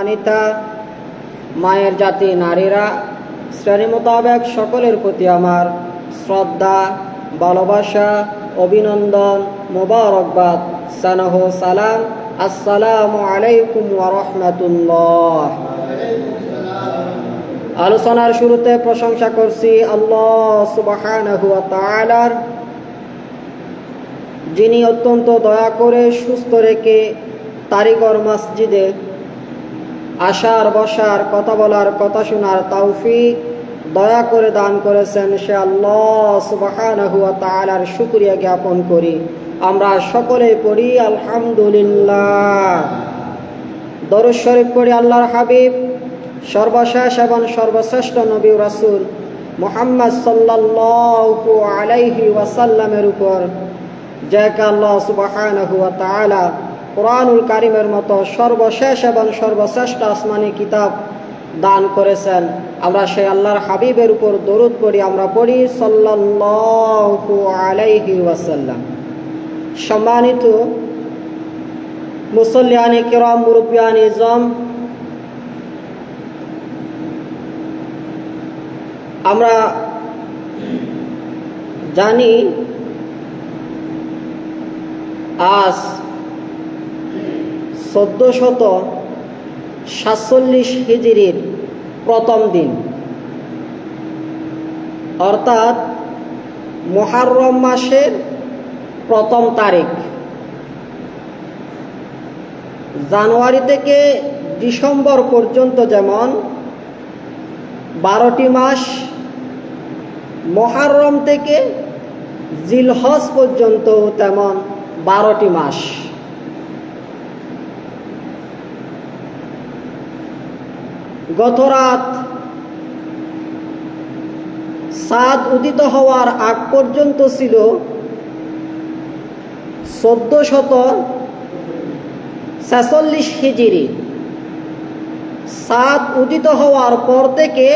সম্মানিতা মায়ের জাতি নারীরা, শ্রেণি মোতাবেক সকলের প্রতি আমার শ্রদ্ধা, ভালোবাসা, অভিনন্দন, মোবারকবাদ। সানহ সালাম। আসসালামু আলাইকুম ওরহমতুল্লাহ আলোচনার শুরুতে প্রশংসা করছি আল্লাহ সুবহানাহু যিনি অত্যন্ত দয়া করে সুস্থ রেখে তারিগর মসজিদে আসার বসার, কথা বলার, কথা শোনার তৌফিক দয়া করে দান করেছেন সে আল্লাহ সুবহানাহু ওয়া তাআলার শুকরিয়া জ্ঞাপন করি। আমরা সকলে পড়ি, আলহামদুলিল্লাহ। দরুদ পড়ি, আল্লাহর হাবিব, সর্বশেষ এবং সর্বশ্রেষ্ঠ নবী রাসূল মুহাম্মদ সাল্লাল্লাহু আলাইহি ওয়াসাল্লামের উপর। যাকে আল্লাহ সুবহানাহু তাআলা। কোরআনুল কারিমের মতো সর্বশেষ এবং সর্বশ্রেষ্ঠ আসমানি কিতাব দান করেছেন। আমরা সেই আল্লাহর হাবিবের উপর দরুদ পড়ি, আমরা পড়ি সাল্লাল্লাহু আলাইহি ওয়াসাল্লাম। সম্মানিত মুসল্লিয়ানি কিরাম, মুরব্বিয়ান ইজম আমরা জানি আজ চোদ্দ শত সাতচল্লিশ হিজড়ির প্রথম দিন। অর্থাৎ মহারম মাসের প্রথম তারিখ। জানুয়ারি থেকে ডিসেম্বর পর্যন্ত যেমন বারোটি মাস মহারম থেকে জিলহজ পর্যন্ত তেমন বারোটি মাস। গত রাত সাদ উদিত হওয়ার আগ পর্যন্ত ছিল চোদ্দ শত ছেচল্লিশ হিজিরি। সাত উদিত হওয়ার পর থেকে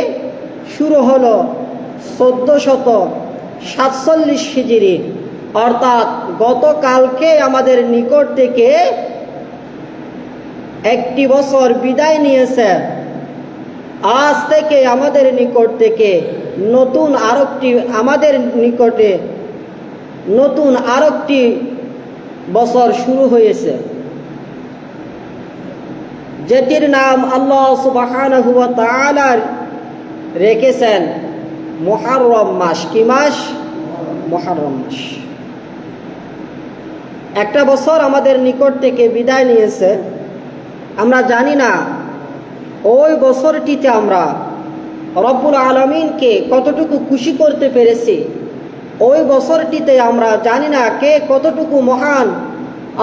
শুরু হলো চোদ্দ শত সাতচল্লিশ হিজিরি। অর্থাৎ গতকালকে আমাদের নিকট থেকে একটি বছর বিদায় নিয়েছে। আজ থেকে আমাদের নিকট থেকে নতুন আরেকটি, আমাদের নিকটে নতুন আরেকটি বছর শুরু হয়েছে। যেটির নাম আল্লাহ তাআলা রেখেছেন মহারম মাস। কি মাস? মহারম মাস। একটা বছর আমাদের নিকট থেকে বিদায় নিয়েছে। আমরা জানি না ওই বছরটিতে আমরা রব্বুল আলমিনকে কতটুকু খুশি করতে পেরেছি, ওই বছরটিতে আমরা জানি না কে কতটুকু মহান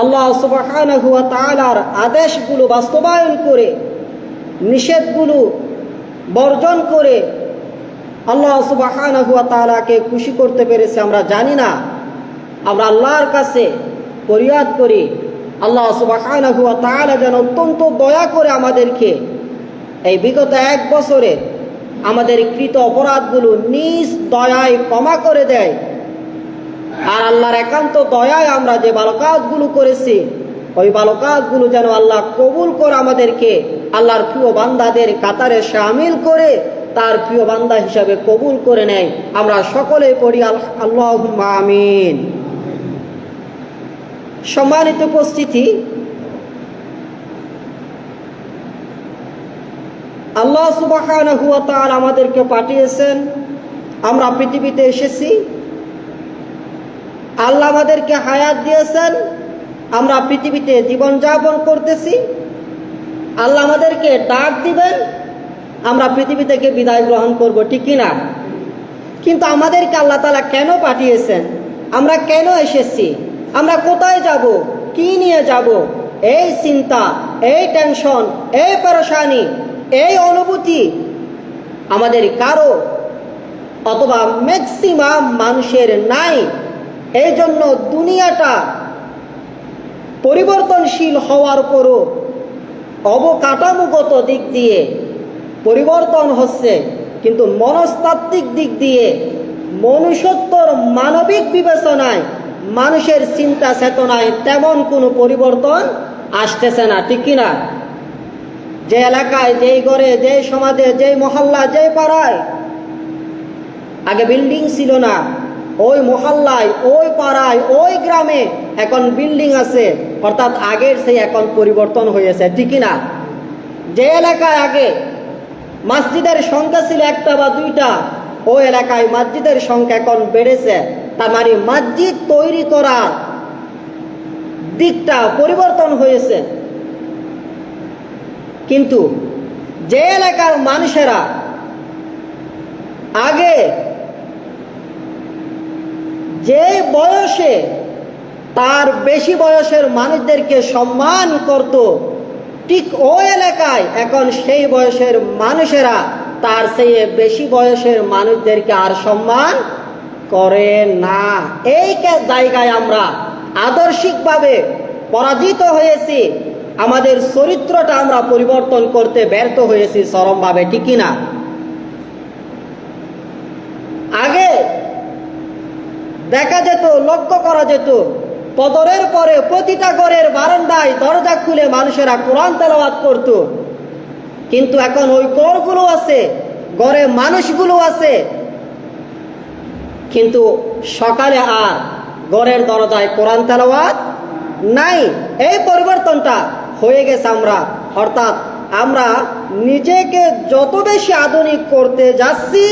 আল্লাহ সুবাহানহু ওয়া তাআলার আদেশগুলো বাস্তবায়ন করে, নিষেধগুলো বর্জন করে আল্লাহ সুবাহানহু ওয়া তাআলাকে খুশি করতে পেরেছে আমরা জানি না। আমরা আল্লাহর কাছে ফরিয়াদ করি, আল্লাহ সুবাহানহু ওয়া তাআলা যেন অত্যন্ত দয়া করে আমাদেরকে এই বিগত এক বছরে আমাদের কৃত অপরাধগুলো নিজ দয়ায় ক্ষমা করে দেয়। আর আল্লাহর একান্ত দয়ায় আমরা যে বালকাতগুলো করেছি, ওই বালকাতগুলো যেন আল্লাহ কবুল করে আমাদেরকে আল্লাহর প্রিয় বান্দাদের কাতারে সামিল করে, তার প্রিয় বান্দা হিসাবে কবুল করে নেয়। আমরা সকলে পড়ি, আল্লাহ আমিন। সম্মানিত উপস্থিতি আল্লাহ সুবাহ আমাদেরকে পাঠিয়েছেন। আমরা পৃথিবীতে এসেছি। আল্লাহ আমাদেরকে হায়াত দিয়েছেন। আমরা পৃথিবীতে জীবনযাপন করতেছি। আল্লাহ আমাদেরকে ডাক দিবেন। আমরা পৃথিবী থেকে বিদায় গ্রহণ করব, ঠিক কিনা? কিন্তু আমাদেরকে আল্লাহ তালা কেন পাঠিয়েছেন? আমরা কেন এসেছি? আমরা কোথায় যাব? কি নিয়ে যাব? এই চিন্তা, এই টেনশন এই পরেশানি এই অনুভূতি আমাদের কারও অথবা ম্যাক্সিমাম মানুষের নাই। এই জন্য দুনিয়াটা পরিবর্তনশীল হওয়ার পরও অবকাঠামোগত দিক দিয়ে পরিবর্তন হচ্ছে, কিন্তু মনস্তাত্ত্বিক দিক দিয়ে মনুষ্যত্বর মানবিক বিবেচনায় মানুষের চিন্তা চেতনায় তেমন কোনো পরিবর্তন আসতেছে না, ঠিক কিনা? যে এলাকায়, যেই ঘরে যেই সমাজে, যেই মহল্লা, যেই পাড়ায়, আগে বিল্ডিং ছিল না, ওই মহল্লায়, ওই পাড়ায়, ওই গ্রামে এখন বিল্ডিং আছে, অর্থাৎ আগের সেই এখন পরিবর্তন হয়েছে ঠিকই না যে এলাকায় আগে মসজিদের সংখ্যা ছিল একটা বা দুইটা ওই এলাকায় মসজিদের সংখ্যা এখন বেড়েছে, তার মানে মসজিদ তৈরি করার দিকটা পরিবর্তন হয়েছে। কিন্তু যে এলাকার মানুষেরা আগে যে বয়সে তার বেশি বয়সের মানুষদেরকে সম্মান করত, ঠিক ওই এলাকায় এখন সেই বয়সের মানুষেরা তার সেই বেশি বয়সের মানুষদেরকে আর সম্মান করে না। এই জায়গায় আমরা আদর্শিকভাবে পরাজিত হয়েছি। আমাদের চরিত্রটা আমরা পরিবর্তন করতে ব্যর্থ হয়েছি চরমভাবে ঠিকই না আগে দেখা যেত, লক্ষ্য করা যেত, পদরের পরে প্রতিটা ঘরের বারান্দায় দরজা খুলে মানুষেরা কোরআন তেলাওয়াত করত। কিন্তু এখন ওই গড়গুলো আছে, ঘরে মানুষগুলো আছে। কিন্তু সকালে আর ঘরের দরজায় কোরআন তেলাওয়াত নাই। এই পরিবর্তনটা হয়ে গেছে আমরা। অর্থাৎ আমরা নিজেকে যত বেশি আধুনিক করতে যাচ্ছি,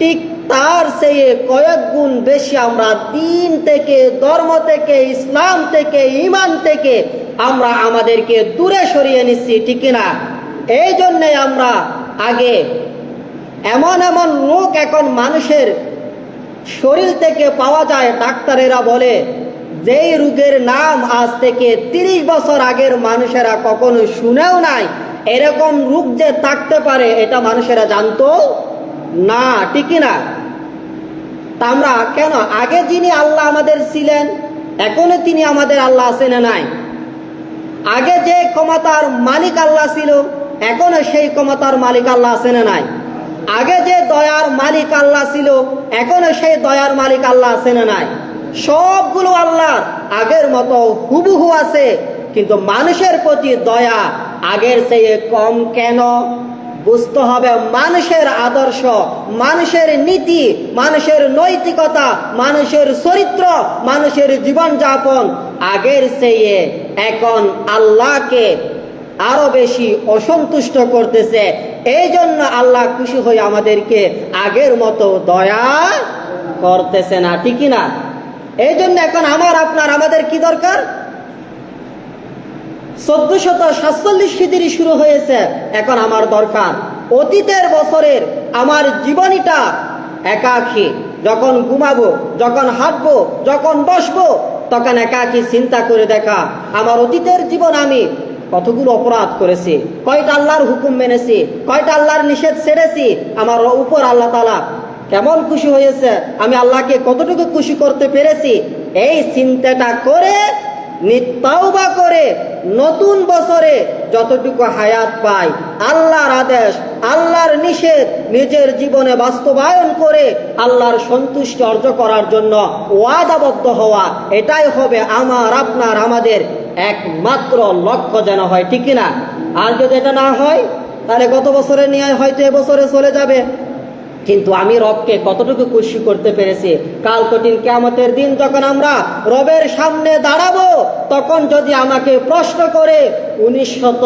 ঠিক তার সেই কয়েক গুণ বেশি আমরা দিন থেকে, ধর্ম থেকে, ইসলাম থেকে, ইমান থেকে আমরা আমাদেরকে দূরে সরিয়ে নিচ্ছি, ঠিক না? এই জন্যে আমরা আগে এমন এমন রোগ এখন মানুষের শরীর থেকে পাওয়া যায়, ডাক্তারেরা বলে যেই রোগের নাম আজ থেকে তিরিশ বছর আগের মানুষেরা কখনো শুনেও নাই, এরকম রোগ যে থাকতে পারে, এটা মানুষেরা জানতো না ঠিকই না? তা আমরা কেন, আগে যিনি আল্লাহ আমাদের ছিলেন, এখনও তিনি আমাদের আল্লাহ আছেন নাই? আগে যে ক্ষমতার মালিক আল্লাহ ছিল, এখনও সেই ক্ষমতার মালিক আল্লাহ আছে না নাই? আগে যে দয়ার মালিক আল্লাহ ছিল, এখনও সেই দয়ার মালিক আল্লাহ আছে না নাই? সবগুলো আল্লাহ আগের মতো হুবহু আছে, কিন্তু মানুষের প্রতি দয়া, আগের চেয়ে কম কেন? বুঝতে হবে, মানুষের আদর্শ, মানুষের নীতি, মানুষের নৈতিকতা, মানুষের চরিত্র, মানুষের জীবনযাপন, আগের চেয়ে এখন আল্লাহকে আরও বেশি অসন্তুষ্ট করতেছে। এই জন্য আল্লাহ খুশি হয়ে আমাদেরকে আগের মতো দয়া করতেছে না, ঠিকই না? এই জন্য এখন আমার, আপনার, আমাদের কি দরকার? চোদ্দশত সাতচল্লিশ হিজড়ি শুরু হয়েছে এখন আমার দরকার। অতীতের বছরের আমার জীবনীটা একাকী। যখন ঘুমাবো, যখন হাঁটবো, যখন বসবো, তখন একাকী চিন্তা করে দেখা, আমার অতীতের জীবন আমি কতগুলো অপরাধ করেছি, কয়টা আল্লাহর হুকুম মেনেছি, কয়টা আল্লাহর নিষেধ ছেড়েছি, আমার উপর আল্লাহ তালা কেমন খুশি হয়েছে? আমি আল্লাহকে কতটুকু খুশি করতে পেরেছি? এই চিন্তাটা করে নিত্যাউবা করে নতুন বছরে যতটুকু হায়াত পাই, আল্লাহর আদেশ, আল্লাহর নিষেধ নিজের জীবনে বাস্তবায়ন করে আল্লাহর সন্তুষ্টি অর্জন করার জন্য ওয়াদাবদ্ধ হওয়া, এটাই হবে আমার, আপনার, আমাদের একমাত্র লক্ষ্য যেন হয়, ঠিক না আর যদি এটা না হয়, তাহলে গত বছরে নিয়ে হয়তো এবছরে চলে যাবে। কিন্তু আমি রবকে কতটুকু খুশি করতে পেরেছি? কাল কঠিন কেমতের দিন যখন আমরা রবের সামনে দাঁড়াবো, তখন যদি আমাকে প্রশ্ন করে উনিশ শত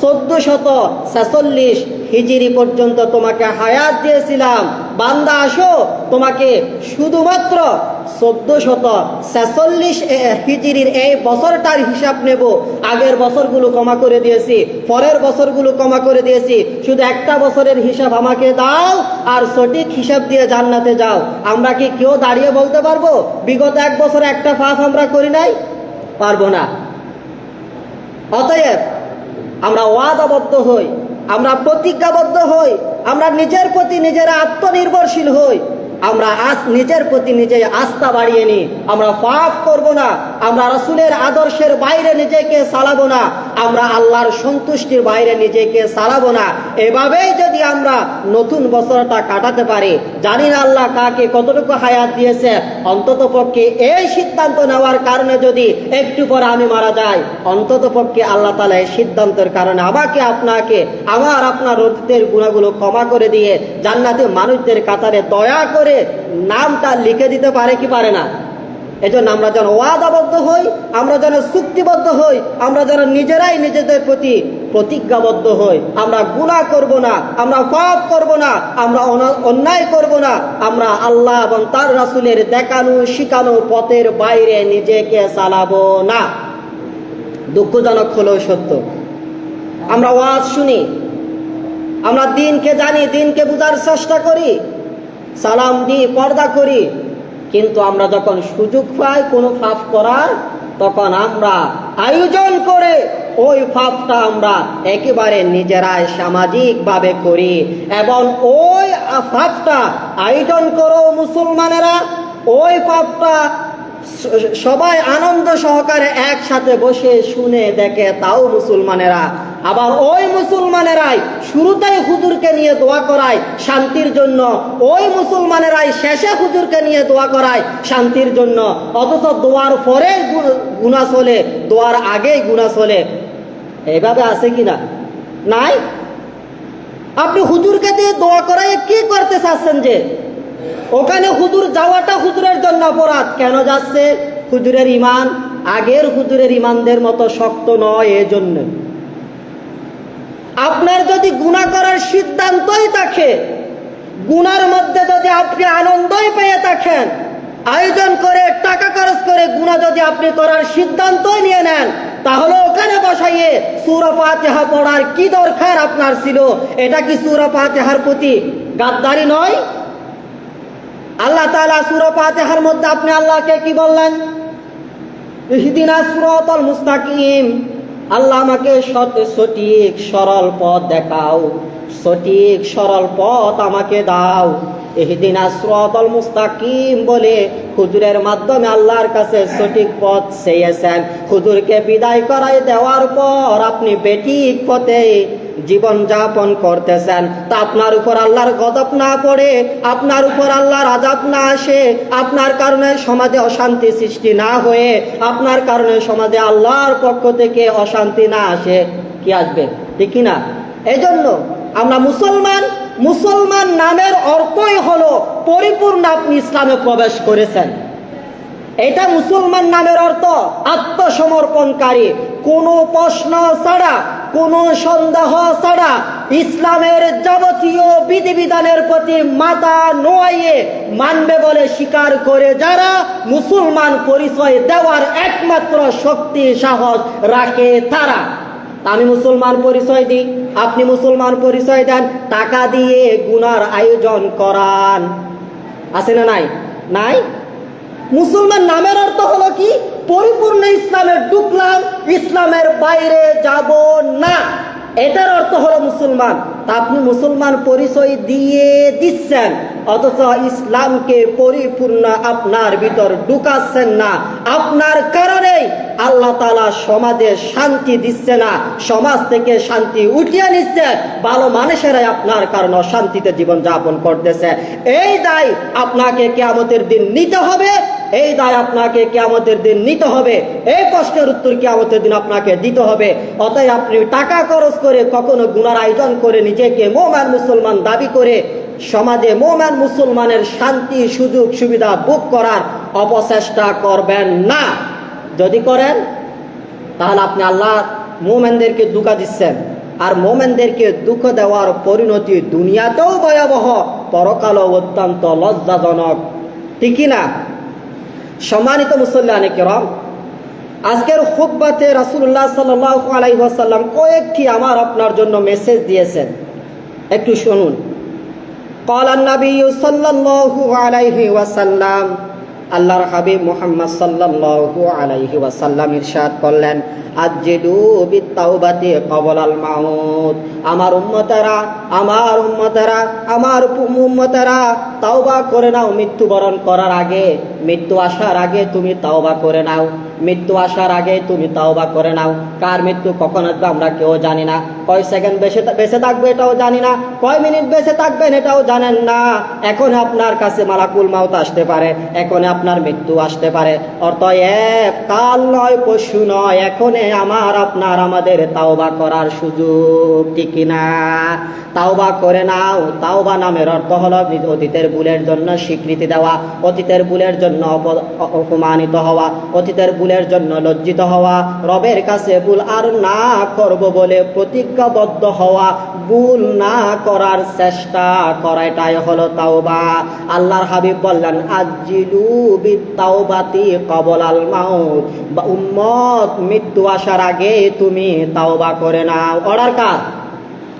চোদ্দ শত ছেচল্লিশ হিজিরি পর্যন্ত তোমাকে হায়াত দিয়েছিলাম বান্দা আসো, তোমাকে শুধুমাত্র চোদ্দ শত ছেচল্লিশ হিজিরির এই বছরটার হিসাব নেব। আগের বছরগুলো কমা করে দিয়েছি, পরের বছরগুলো কমা করে দিয়েছি। শুধু একটা বছরের হিসাব আমাকে দাও আর সঠিক হিসাব দিয়ে জান্নাতে যাও। আমরা কি কেউ দাঁড়িয়ে বলতে পারব? বিগত এক বছরে একটা পাপ আমরা করি নাই? পারব না। অতএব আমরা ওয়াদাবদ্ধ হই, আমরা প্রতিজ্ঞাবদ্ধ হই আমরা নিজের প্রতি নিজেরা আত্মনির্ভরশীল হই। আমরা আজ নিজের প্রতি নিজে আস্থা বাড়িয়ে নিই। আমরা পাপ করব না। আমরা রসুলের আদর্শের বাইরে নিজেকে চালাবো না। আমরা আল্লাহর সন্তুষ্টির বাইরে নিজেকে সারাবো না। এভাবেই যদি আমরা নতুন বছরটা কাটাতে পারি, জানি না আল্লাহ কাকে কতটুকু হায়াত দিয়েছে অন্তত পক্ষে এই সিদ্ধান্ত নেওয়ার কারণে যদি একটু পরে আমি মারা যাই অন্তত পক্ষে আল্লাহ তালা এই সিদ্ধান্তের কারণে আমাকে, আপনাকে, আমার, আপনার অতীতের গুণাগুলো ক্ষমা করে দিয়ে জান্নাতে মানুষদের কাতারে দয়া করে নামটা লিখে দিতে পারে কি পারে না? এজন্য আমরা যেন ওয়াদাবদ্ধ হই, আমরা যেন চুক্তিবদ্ধ হই, আমরা যেন নিজেরাই নিজেদের প্রতি প্রতিজ্ঞাবদ্ধ হই। আমরা গুণা করব না, আমরা পাপ করব না, আমরা অন্যায় করব না। আমরা আল্লাহ এবং তার রাসুলের দেখানো, শিখানো পথের বাইরে নিজেকে চালাবো না। দুঃখজনক হলেও সত্য। আমরা ওয়াজ শুনি। আমরা দিনকে জানি, দিনকে বোঝার চেষ্টা করি। সালাম দিই, পর্দা করি। কিন্তু আমরা যখন সুযোগ পাই কোনো পাপ করার, তখন আমরা আয়োজন করে ওই পাপটা আমরা একেবারে নিজেরাই সামাজিকভাবে করি এবং ওই পাপটা আয়োজন করো মুসলমানেরা। ওই পাপটা সবাই আনন্দ সহকারে একসাথে বসে শুনে দেখে তাও মুসলমানেরা আবার ওই মুসলমানেরাই শুরুতেই হুজুরকে নিয়ে দোয়া করায়, শান্তির জন্য। ওই মুসলমানেরাই শেষে হুজুরকে নিয়ে দোয়া করায়, শান্তির জন্য। অথচ দোয়ার পরে গুণা চলে, দোয়ার আগেই গুণা চলে। এইভাবে আছে কি না? নাই? আপনি হুজুরকে দিয়ে দোয়া করায় কি করতে চাচ্ছেন যে? ওখানে হুজুর যাওয়াটা হুজুরের জন্য অপরাধ। কেন যাচ্ছে? হুজুরের ইমান আগের হুজুরের ইমানদের মতো শক্ত নয় এজন্য। আপনার যদি গুণা করার সিদ্ধান্তই থাকে, গুনার মধ্যে যদি আপনি আনন্দই পেয়ে থাকেন, আয়োজন করে, টাকা খরচ করে গুণা যদি আপনি করার সিদ্ধান্তই নিয়ে নেন, তাহলে ওখানে বসাইয়ে সুরা পাতেহা পড়ার কি দরকার আপনার ছিল? এটা কি সুরা পাতেহার প্রতি গাদ্দারি নয়? আল্লাহ তাআলা সূরা ফাতিহার মধ্যে আপনি আল্লাহকে কি বললেন? ইহদিনা সিরাতাল মুস্তাকিম। আল্লাহ আমাকে সঠিক, সরল পথ দেখাও। সঠিক, সরল পথ আমাকে দাও। এহদিন আশ্রতল মুস্তাকিম বলে হুজুরের মাধ্যমে আল্লাহর কাছে সঠিক পথ চেয়েছেন। হুজুরকে বিদায় করাই দেওয়ার পর আপনি বেঠিক পথে জীবন যাপন করতেছেন, তা আপনার উপর আল্লাহর গদব না পড়ে, আপনার উপর আল্লাহর আজাব না আসে, আপনার কারণে সমাজে অশান্তি সৃষ্টি না হয়ে, আপনার কারণে সমাজে আল্লাহর পক্ষ থেকে অশান্তি না আসে, কি আসবে? ঠিক না এই জন্য আমরা মুসলমান মুসলমান নামের অর্থই হলো পরিপূর্ণ আপনি ইসলামে প্রবেশ করেছেন। এটা মুসলমান নামের অর্থ আত্মসমর্পণকারী। কোনো প্রশ্ন ছাড়া, কোনো সন্দেহ ছাড়া ইসলামের যাবতীয় বিধিবিধানের প্রতি মাথা নোয়াইয়ে মানবে বলে স্বীকার করে যারা মুসলমান পরিচয় দেওয়ার একমাত্র শক্তি, সাহস রাখে তারা। আমি মুসলমান পরিচয় দিই। আপনি মুসলমান পরিচয় দেন, টাকা দিয়ে গুনার আয়োজন করান। আছে না নাই? নাই? মুসলমান নামের অর্থ হলো কি? পরিপূর্ণ ইসলামের ঢুকলাম ইসলামের বাইরে যাব না। এটার অর্থ হলো মুসলমান। আপনি মুসলমান পরিচয় দিয়ে দিচ্ছেন, অথচ ইসলামকে পরিপূর্ণ আপনার ভিতর ঢুকাচ্ছেন না। আপনার কারণেই আল্লাহ তালা সমাজে শান্তি দিচ্ছে না, সমাজ থেকে শান্তি উঠিয়ে নিচ্ছে। ভালো মানুষেরাই আপনার কারণে অশান্তিতে জীবন যাপন করতেছে। এই দায় আপনাকে কেয়ামতের দিন নিতে হবে, এই দায় আপনাকে কেয়ামতের দিন নিতে হবে। এই প্রশ্নের উত্তর কেয়ামতের দিন আপনাকে দিতে হবে। অতএব আপনি টাকা খরচ করে কখনো গুনার আয়োজন করে নিজেকে মোমান মুসলমান দাবি করে সমাজে মোমান মুসলমানের শান্তি, সুযোগ, সুবিধা ভোগ করার অপচেষ্টা করবেন না। যদি করেন, তাহলে আপনি আল্লাহ মোমেনদেরকে দুঃখা দিচ্ছেন। আর মোমেনদেরকে দুঃখ দেওয়ার পরিণতি দুনিয়াতেও ভয়াবহ, পরকালও অত্যন্ত লজ্জাজনক। ঠিক না? সম্মানিত মুসল্লান কেরম, আজকের খুববাতে রাসুল্লাহ সাল্লাহ কয়েকটি আমার আপনার জন্য মেসেজ দিয়েছেন। একটু শুনুন। কলান্নবী সাল্লাল্লাহু আলাইহি ওয়াসাল্লাম আল্লাহর হাবিব মোহাম্মদ সাল্লাল্লাহু আলাইহি ওয়াসাল্লাম ইরশাদ করলেন আজিদু বিত্তাওবাতি কবলাল মাউত। আমার উম্মতেরা আমার উম্মতেরা আমার উম্মতেরা, তাওবা করে নাও, মৃত্যুবরণ করার আগে, মৃত্যু আসার আগে তুমি তাওবা করে নাও। মৃত্যু আসার আগে তুমি তাওবা করে নাও। কার মৃত্যু, কখন আসবে আমরা কেউ জানি না। কয় সেকেন্ড বেঁচে বেঁচে থাকবে এটাও জানি না। কয় মিনিট বেঁচে থাকবেন এটাও জানেন না। এখন আপনার কাছে মালাকুল মাউত আসতে পারে। এখন আপনার মৃত্যু আসতে পারে। অতএব কাল নয় পশু নয় এখন আমার, আপনার, আমাদের তাওবা করার সুযোগ, ঠিক না? তাওবা করে নাও। তাওবা নামের অর্থ হলো অতীতের ভুলের জন্য স্বীকৃতি দেওয়া, অতীতের ভুলের জন্য অপমানিত হওয়া, অতীতের ভুলের জন্য লজ্জিত হওয়া, রবের কাছে ভুল আর না করব বলে প্রতিজ্ঞাবদ্ধ হওয়া, ভুল না করার চেষ্টা করা এটাই হলো তাওবা। আল্লাহর হাবিব বললেন আজিলু বিতাওবাতি কবল আল মাউত। বা, উম্মত, মৃত্যু আসার আগে তুমি তাওবা করে নাও। অর্ডার কার?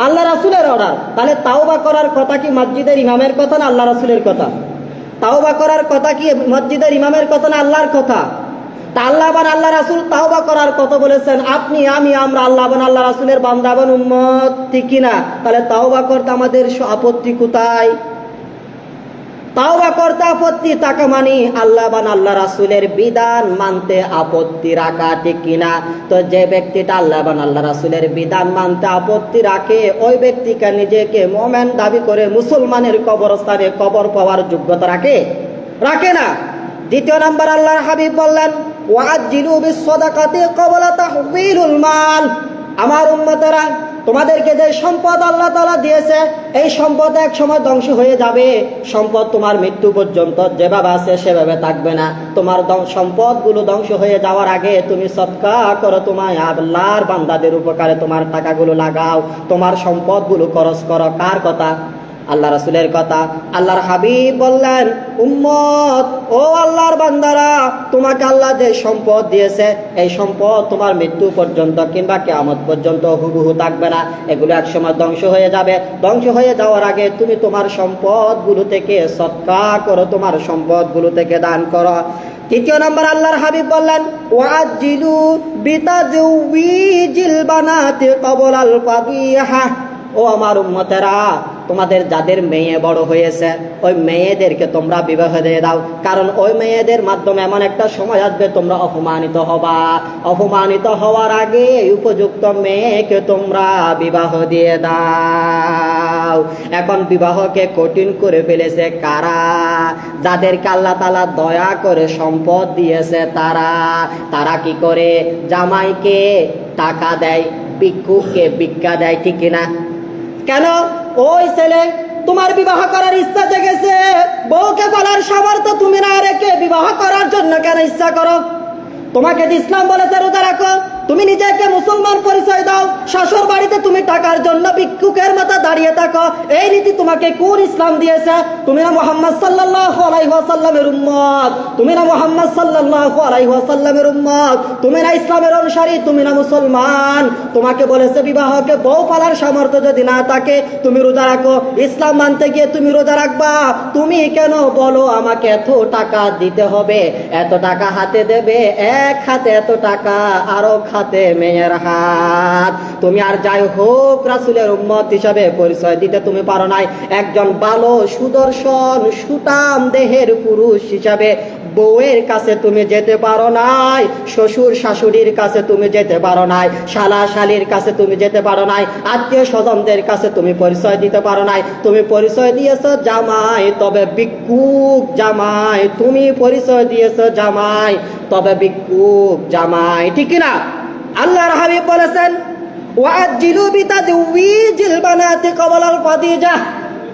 আল্লাহ রাসুলের অর্ডার। তাহলে তাওবা করার কথা কি মসজিদের ইমামের কথা না আল্লাহ রাসুলের কথা? তাওবা করার কথা কি মসজিদের ইমামের কথা না আল্লাহর কথা? আল্লাহ আল্লাহ রাসুল তাওবা করার কথা বলেছেন, আপনি, আমি, আমরা আল্লাহ আল্লাহ রাসুলের বান্দাবান উম্মত তাহলে তাওবা করতে আমাদের আপত্তি কোথায়? তাওবা করতে আপত্তি তাকে মানি আল্লাহ বান আল্লাহ রাসুলের বিধান মানতে আপত্তি রাখা, ঠিক কিনা তো যে ব্যক্তিটা আল্লাহ বান আল্লাহ রাসুলের বিধান মানতে আপত্তি রাখে, ওই ব্যক্তিকে নিজেকে মোমেন দাবি করে মুসলমানের কবরস্থানে কবর পাওয়ার যোগ্যতা রাখে? রাখে না। দ্বিতীয় নাম্বার আল্লাহর হাবিব বললেন ওয়াজিলু বিসসাদাকাতি ক্বাবলা মাল। আমার উম্মতেরা, তোমাদেরকে যে সম্পদ আল্লাহ তাআলা দিয়েছে, এই সম্পদ এক সময় ধ্বংস হয়ে যাবে। সম্পদ তোমার মৃত্যু পর্যন্ত যেভাবে আছে সেভাবে থাকবে না। তোমার সম্পদগুলো ধ্বংস হয়ে যাওয়ার আগে তুমি সৎকা করো তোমার আল্লাহর বান্দাদের উপকারে তোমার টাকাগুলো লাগাও। তোমার সম্পদগুলো খরচ করো। কার কথা? আল্লাহ রাসুলের কথা, আল্লাহর হাবিব বললেন, উম্মত, ও আল্লাহর বান্দারা, তোমাকে আল্লাহ যে সম্পদ দিয়েছে, এই সম্পদ তোমার মৃত্যু পর্যন্ত কিংবা কেয়ামত পর্যন্ত হুবহু থাকবে না। এগুলো একসময় ধ্বংস হয়ে যাবে। ধ্বংস হয়ে যাওয়ার আগে তুমি তোমার সম্পদগুলো থেকে সৎকা করো, তোমার সম্পদগুলো থেকে দান করো। তৃতীয় নম্বর, আল্লাহর হাবিব বললেন, ওয়াজিলু বিতাজউইজিল বানাতি কবলাল ফাদিহা ও আমার উম্মতেরা তোমাদের যাদের মেয়ে বড় হয়েছে, ওই মেয়েদেরকে তোমরা বিবাহ দিয়ে দাও। কারণ ওই মেয়েদের মাধ্যমে এমন একটা সময় আসবে, তোমরা অপমানিত হবা। অপমানিত হওয়ার আগে উপযুক্ত মেয়েকে তোমরা বিবাহ দিয়ে দাও। এখন বিবাহকে কঠিন করে ফেলেছে কারা? যাদেরকে আল্লাহ তালা দয়া করে সম্পদ দিয়েছে তারা। তারা কি করে? জামাইকে টাকা দেয় ভিক্ষুককে ভিক্ষা দেয়, ঠিক কিনা? কেন? ওই ছেলে, তোমার বিবাহ করার ইচ্ছা জেগেছে। বউকে বলার সবার তো তুমি না রেখে বিবাহ করার জন্য কেন ইচ্ছা করো? তোমাকে ইসলাম বলেছে, রোজা রাখো। তুমি নিজেকে মুসলমান পরিচয় দাও। শ্বশুর বাড়িতে তুমি টাকার জন্য ভিক্ষুকের মতো দাঁড়িয়ে থাকো। এই রীতি তোমাকে কোন ইসলাম দিয়েছে? তুমি না মোহাম্মদ সাল্লাল্লাহু আলাইহি উম্মত। তুমি না মোহাম্মদ সাল্লাল্লাহু আলাইহি উম্মত। তুমি না ইসলামের অনুসারী, তুমি না মুসলমান। তোমাকে বলেছে বিবাহকে বউ পালার সামর্থ্য যদি না থাকে, তুমি রোজা রাখো। ইসলাম মানতে গিয়ে তুমি রোজা রাখবা। তুমি কেন বলো আমাকে এত টাকা দিতে হবে? এত টাকা হাতে দেবে? এক হাতে এত টাকা আরও হাতে মেয়ের হাত। তুমি আর যাই হোক, রাসুলের উম্মত হিসাবে পরিচয় দিতে তুমি পারো নাই। একজন ভালো সুদর্শন সুটাম দেহের পুরুষ হিসাবে বউয়ের কাছে তুমি যেতে পারো নাই, শ্বশুর শাশুড়ির কাছে তুমি যেতে পারো নাই, শালা শালির কাছে তুমি যেতে পারো নাই, আত্মীয় স্বজনদের কাছে তুমি পরিচয় দিতে পারো নাই। তুমি পরিচয় দিয়েছ জামাই, তবে ভিক্ষুক জামাই। তুমি পরিচয় দিয়েছ জামাই, তবে ভিক্ষুক জামাই। ঠিক না আল্লাহর হাবিব বলেছেন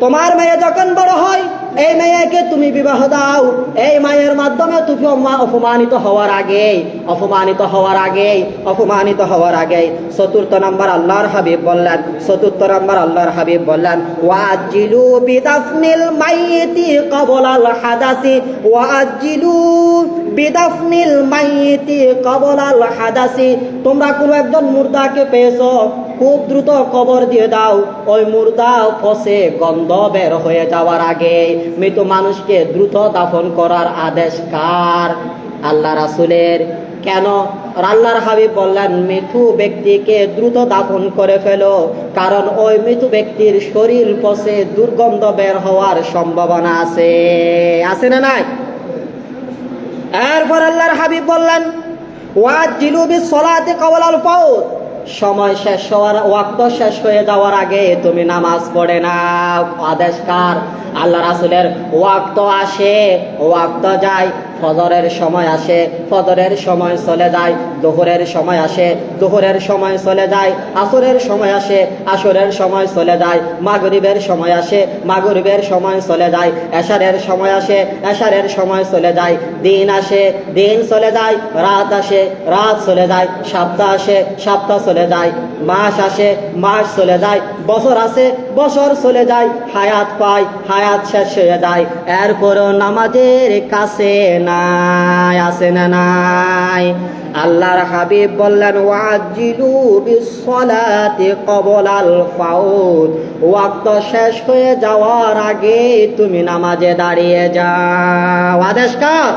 তোমার মেয়ে যখন বড় হয় এই মেয়েকে তুমি বিবাহ দাও। এই মায়ের মাধ্যমে তুমি অপমানিত হওয়ার আগে অপমানিত হওয়ার আগে অপমানিত হওয়ার আগে চতুর্থ নম্বর আল্লাহর হাবিব বললেন, চতুর্থ নম্বর আল্লাহর হাবিব বললেন, ওয়াজিলু বিদাফনিল মাইয়িতি কবলাল হাদাসি, ওয়াজিলু বিদাফনিল মাইয়িতি কবলাল হাদাসি। তোমরা কোনো একজন মুর্দাকে পেয়েছ? খুব দ্রুত কবর দিয়ে দাও। ওই মুর্দা ফসে গন্ধ বের হয়ে যাওয়ার আগে মৃত মানুষকে দ্রুত দাফন করার আদেশ কার? আল্লাহ রাসুলের। কেন? আল্লাহর হাবিব বললেন মৃত্যু ব্যক্তিকে দ্রুত দাফন করে ফেলো, কারণ ওই মৃত্যু ব্যক্তির শরীর পচে দুর্গন্ধ বের হওয়ার সম্ভাবনা আছে। আছে না নাই? এরপর আল্লাহর হাবিব বললেন ওয়া ওয়াজিলু বিসসালাতি ক্বাবলাল ফাউত। সময় শেষ হওয়ার, ওয়াক্ত শেষ হয়ে যাওয়ার আগে তুমি নামাজ পড়ে নাও। আদেশ কার? আল্লাহ রাসুলের ওয়াক্ত আসে, ওয়াক্ত যায়, ফজরের সময় আসে, ফজরের সময় চলে যায়, দুপুরের সময় আসে, দুপুরের সময় চলে যায়, আসরের সময় আসে, আসরের সময় চলে যায়, মাগরিবের সময় আসে, মাগরিবের সময় চলে যায়, এশারের সময় আসে, এশারের সময় চলে যায়, দিন আসে, দিন চলে যায়, রাত আসে, রাত চলে যায়, সপ্তাহ আসে, সপ্তাহ চলে যায়, মাস আসে, মাস চলে যায়, বছর আসে, বছর চলে যায়, হায়াত পায়, হায়াত শেষ হয়ে যায়। এরপরও নামাজের কাছে নাই আছে না নাই। আল্লাহর হাবিব বললেন, ওয়াজিলু বিসসালাতি ক্বাবলাল ফাউত ওয়াক্ত শেষ হয়ে যাওয়ার আগে তুমি নামাজে দাঁড়িয়ে যাও। আদেশ কার?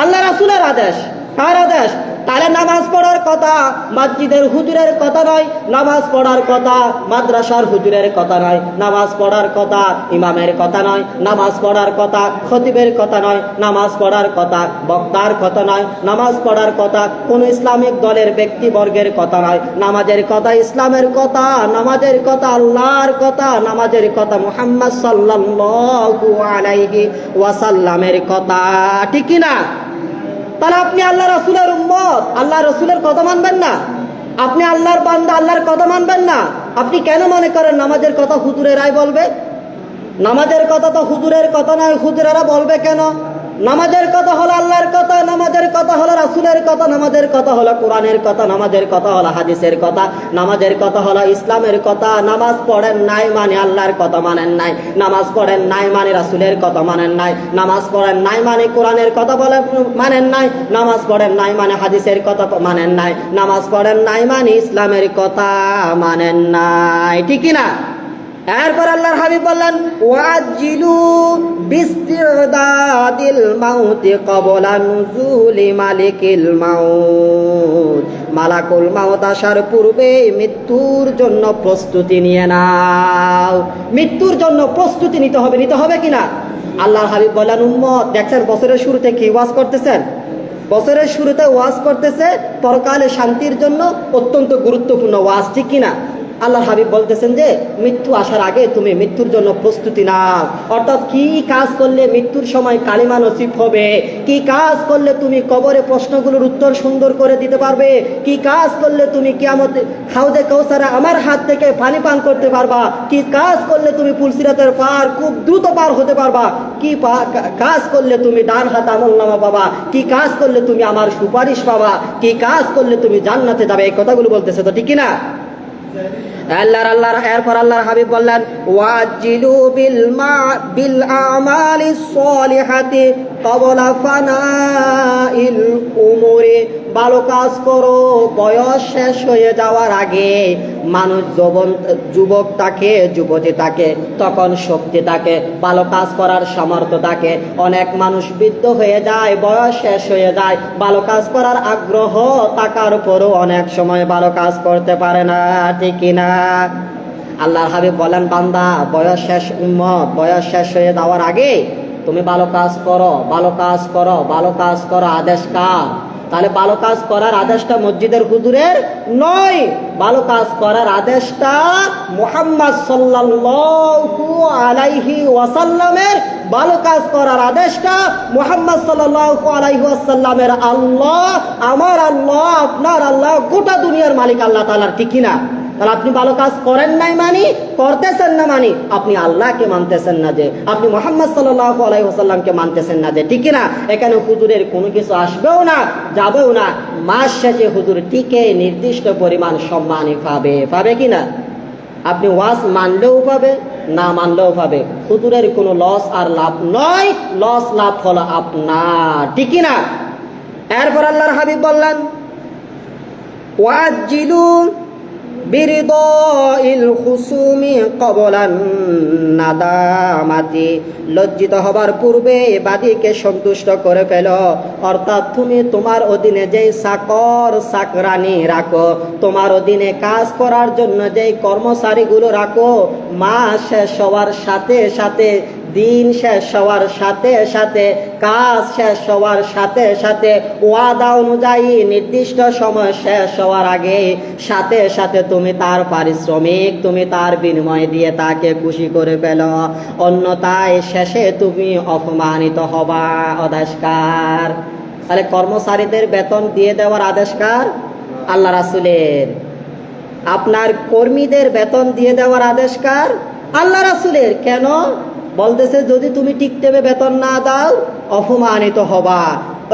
আল্লাহ রাসূলের আদেশ, কার আদেশ? তাহলে নামাজ পড়ার কথা মসজিদের হুজুরের কথা নয়, নামাজ পড়ার কথা মাদ্রাসার হুজুরের কথা নয়, নামাজ পড়ার কথা ইমামের কথা নয়, নামাজ পড়ার কথা খতিবের কথা নয়, নামাজ পড়ার কথা বক্তার কথা নয়, নামাজ পড়ার কথা কোন ইসলামিক দলের ব্যক্তিবর্গের কথা নয়, নামাজের কথা ইসলামের কথা, নামাজের কথা আল্লাহর কথা, নামাজের কথা মুহাম্মদ সাল্লাল্লাহু আলাইহি ওয়াসাল্লামের কথা, ঠিক না তাহলে আপনি আল্লাহ রসুলের উম্মত। আল্লাহ রসুলের কথা মানবেন না। আপনি আল্লাহর বান্দা, আল্লাহর কথা মানবেন না। আপনি কেন মনে করেন নামাজের কথা হুজুরেরাই বলবে? নামাজের কথা তো হুজুরের কথা নয়, হুজুরেরা বলবে কেন? নামাজের কথা হলো আল্লাহর কথা, নামাজের কথা হলো রাসুলের কথা, নামাজের কথা হলো কোরআনের কথা, নামাজের কথা হলো হাদিসের কথা, নামাজের কথা হলো ইসলামের কথা, নামাজ পড়েন নাই মানে আল্লাহর কথা মানেন নাই, নামাজ পড়েন নাই মানে রাসুলের কথা মানেন নাই, নামাজ পড়েন নাই মানে কোরআনের কথা বলে মানেন নাই, নামাজ পড়েন নাই মানে হাদিসের কথা মানেন নাই, নামাজ পড়েন নাই মানে ইসলামের কথা মানেন নাই, ঠিক না এরপর আল্লাহর হাবিব বললেন ওয়াজিলু বিস্তিদাদিল মাউতি ক্বাবলা নুজুলি মালিকিল মাউত। মালাকুল মাউত আসার পূর্বে মৃত্যুর জন্য প্রস্তুতি নিয়ে নাও। মৃত্যুর জন্য প্রস্তুতি নিতে হবে নিতে হবে কিনা আল্লাহর হাবিব বললেন, উম্মত, দেখছেন বছরের শুরুতে কি ওয়াজ করতেছেন? বছরের শুরুতে ওয়াজ করতেছে, পরকালে শান্তির জন্য অত্যন্ত গুরুত্বপূর্ণ ওয়াজ, ঠিক কিনা আল্লাহ হাবিব বলতেছেন যে, মৃত্যু আসার আগে তুমি মৃত্যুর জন্য প্রস্তুতি নাও। অর্থাৎ কি কাজ করলে মৃত্যুর সময় কালিমা নসিব হবে? কি কাজ করলে তুমি কবরে প্রশ্নগুলোর উত্তর সুন্দর করে দিতে পারবে? কি কাজ করলে তুমি কিয়ামত হাউদে কৌসারা আমার হাত থেকে পানি পান করতে পারবা? কি কাজ করলে তুমি পুলসিরাতের পার খুব দ্রুত পার হতে পারবা? কি কাজ করলে তুমি ডান হাত আমল নামা পাবা? কি কাজ করলে তুমি আমার সুপারিশ পাবা? কি কাজ করলে তুমি জান্নাতে যাবে? এই কথাগুলো বলতেছে তো ঠিক কি না আল্লাহর আল্লাহর এরপর আল্লাহর হাবিব বললেন, ওয়াজিলু বিল মা, বিল আমালিস সলিহাতি ক্বাবলা ফানাইল উমুরি। ভালো কাজ করো, বয়স শেষ হয়ে যাওয়ার আগে মানুষ যৌবন, যুবক তাকে যুবতী তাকে তখন শক্তি তাকে ভালো কাজ করার সামর্থ্য থাকে। অনেক মানুষ বৃদ্ধ হয়ে যায়, বয়স শেষ হয়ে যায়, ভালো কাজ করার আগ্রহ থাকার পরও অনেক সময় ভালো কাজ করতে পারে না, ঠিক কিনা? আল্লাহর হাবিব বলেন, বান্দা, বয়স শেষ, উম্মত, বয়স শেষ হয়ে যাওয়ার আগে তুমি ভালো কাজ করো, ভালো কাজ করো, ভালো কাজ করো আদেশ কার? তাহলে ভালো কাজ করার আদেশটা মসজিদের হুজুরের নয়, ভালো কাজ করার আদেশটা মোহাম্মদ সাল্লাল্লাহু আলাইহি ওয়াসাল্লামের ভালো কাজ করার আদেশটা মোহাম্মদ সাল্লাল্লাহু আলাইহি ওয়াসাল্লামের আল্লাহ, আমার আল্লাহ, আপনার আল্লাহ, গোটা দুনিয়ার মালিক আল্লাহ তাআলার, ঠিক কিনা? তাহলে আপনি ভালো কাজ করেন নাই মানি, করতেছেন না মানি, আপনি আল্লাহকে মানতেছেন না যে, আপনি মোহাম্মদ সাল্লাহ মানতেছেন না যে, ঠিক না এখানে হুজুরের কোনো কিছু আসবেও না, যাবেও না। মাস শেষে হুজুর টিকে, নির্দিষ্ট পরিমাণ সম্মানই পাবে। পাবে কি না আপনি ওয়াজ মানলেও পাবে, না মানলেও পাবে। হুজুরের কোনো লস আর লাভ নয় লস লাভ হলো আপনার। ঠিক না এরপর আল্লাহর হাবিব বললেন ওয়াজিলু বিরদইল খুসুমি কবলান নাদামাতি। লজ্জিত হবার পূর্বে বাদীকে সন্তুষ্ট করে ফেল। অর্থাৎ তুমি তোমার অধীনে যেই চাকর চাকরানি রাখো, তোমার অধীনে কাজ করার জন্য যেই কর্মচারীগুলো রাখো মাস শেষ হওয়ার সাথে সাথে দিন শেষ হওয়ার সাথে সাথে, কাজ শেষ হওয়ার সাথে সাথে, ওয়াদা অনুযায়ী নির্দিষ্ট সময় শেষ হওয়ার আগে সাথে সাথে তুমি তার পারিশ্রমিক, তুমি তার বিনিময় দিয়ে তাকে খুশি করে পেল অন্যতায় শেষে তুমি অপমানিত হবা। অদাস্কার তাহলে কর্মচারীদের বেতন দিয়ে দেওয়ার আদেশকার? আল্লাহ রাসুলের। আপনার কর্মীদের বেতন দিয়ে দেওয়ার আদেশকার? আল্লাহ রাসুলের। কেন? বলতেছে যদি তুমি টিকতে বেতন না দাও অপমানিত হবা।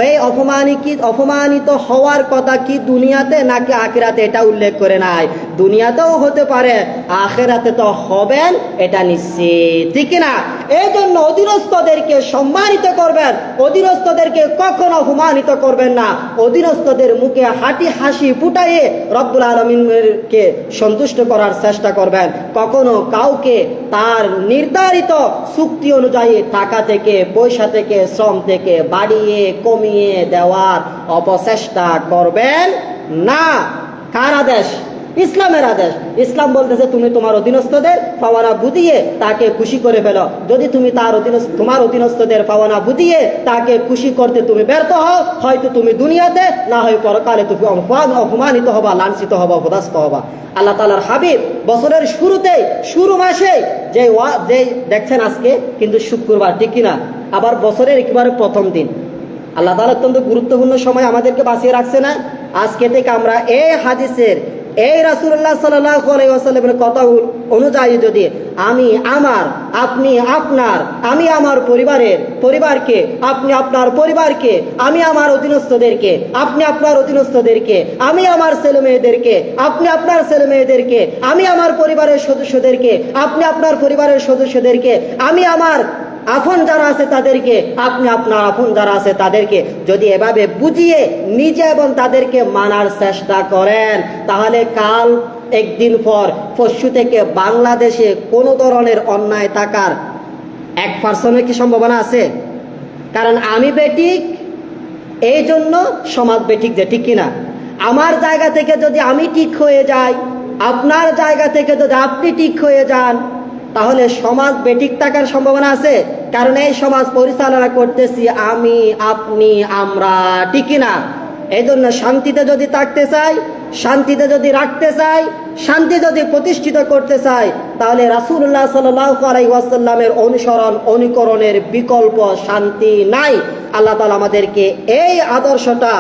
এই অপমানিত অপমানিত হওয়ার কথা কি দুনিয়াতে নাকি আখেরাতে? এটা উল্লেখ করে নাই। দুনিয়াতেও হতে পারে, আখেরাতে তো হবেন, এটা নিশ্চিত। ঠিক না এই জন্য অধীনস্থদেরকে সম্মানিত করবেন, অধীনস্থদেরকে কখনো অপমানিত করবেন না। অধীনস্থদের মুখে হাঁটি হাসি ফুটাইয়ে রব্বুল আলমিনকে সন্তুষ্ট করার চেষ্টা করবেন। কখনো কাউকে তার নির্ধারিত চুক্তি অনুযায়ী টাকা থেকে, পয়সা থেকে, শ্রম থেকে বাড়িয়ে কমিয়ে দেওয়ার অপচেষ্টা করবেন না। কার আদেশ? ইসলামের আদেশ। ইসলাম বলতেছে, তুমি তোমার অধীনস্থদের পাওয়ানা বুঝিয়ে তাকে খুশি করে ফেলো। যদি তুমি তার অধীনস্থ তোমার অধীনস্থদের পাওয়ানা বুঝিয়ে তাকে খুশি করতে তুমি ব্যর্থ হও, হয়তো তুমি দুনিয়াতে, না হয় পরকালে তুমি অপমানিত হবা, লাঞ্ছিত হবা, অপদাস্ত হবা। আল্লাহ তালার হাবিব বছরের শুরুতেই, শুরু মাসে যে দেখছেন আজকে, কিন্তু শুক্রবার, ঠিক কিনা? আবার বছরের একেবারে প্রথম দিন। আল্লাহ তালা অত্যন্ত গুরুত্বপূর্ণ সময় আমাদেরকে বাঁচিয়ে রাখছে না। আজকে থেকে আমরা এই হাদিসের, এই রাসুল্লাহ সাল্লামের কথা অনুযায়ী যদি আমি আমার, আপনি আপনার, আমি আমার পরিবারের পরিবারকে, আপনি আপনার পরিবারকে, আমি আমার অধীনস্থদেরকে, আপনি আপনার অধীনস্থদেরকে, আমি আমার ছেলে মেয়েদেরকে আপনি আপনার ছেলে মেয়েদেরকে আমি আমার পরিবারের সদস্যদেরকে, আপনি আপনার পরিবারের সদস্যদেরকে, আমি আমার আপন যারা আছে তাদেরকে, আপনি আপনার আপন যারা আছে তাদেরকে যদি এভাবে বুঝিয়ে নিজে এবং তাদেরকে মানার চেষ্টা করেন, তাহলে কাল একদিন পর পশু থেকে বাংলাদেশে কোনো ধরনের অন্যায় থাকার এক পার্সেন্টের কি সম্ভাবনা আছে? কারণ আমি বেটিক এই জন্য সমাজ বেঠিক যে, ঠিক কিনা? আমার জায়গা থেকে যদি আমি ঠিক হয়ে যাই, আপনার জায়গা থেকে যদি আপনি ঠিক হয়ে যান তাহলে সমাজ বেঠিক থাকার সম্ভাবনা আছে? কারণ এই সমাজ পরিচালনা করতেছি আমি, আপনি, আমরা, ঠিক না এই জন্য শান্তিতে যদি থাকতে চাই, শান্তিতে যদি রাখতে চাই, শান্তি যদি প্রতিষ্ঠিত করতে চাই, তাহলে রাসুল্লাহ সাল্লামের অনুসরণ, অনুকরণের বিকল্প শান্তি নাই। আল্লাহ তালা আমাদেরকে এই আদর্শটা,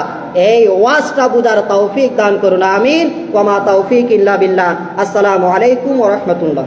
এই ওয়াজটা বুঝার তৌফিক দান করুন, আমিন। ওমা তৌফিক ইল্লা বিল্লাহ। আসসালামু আলাইকুম রহমতুল্লাহ।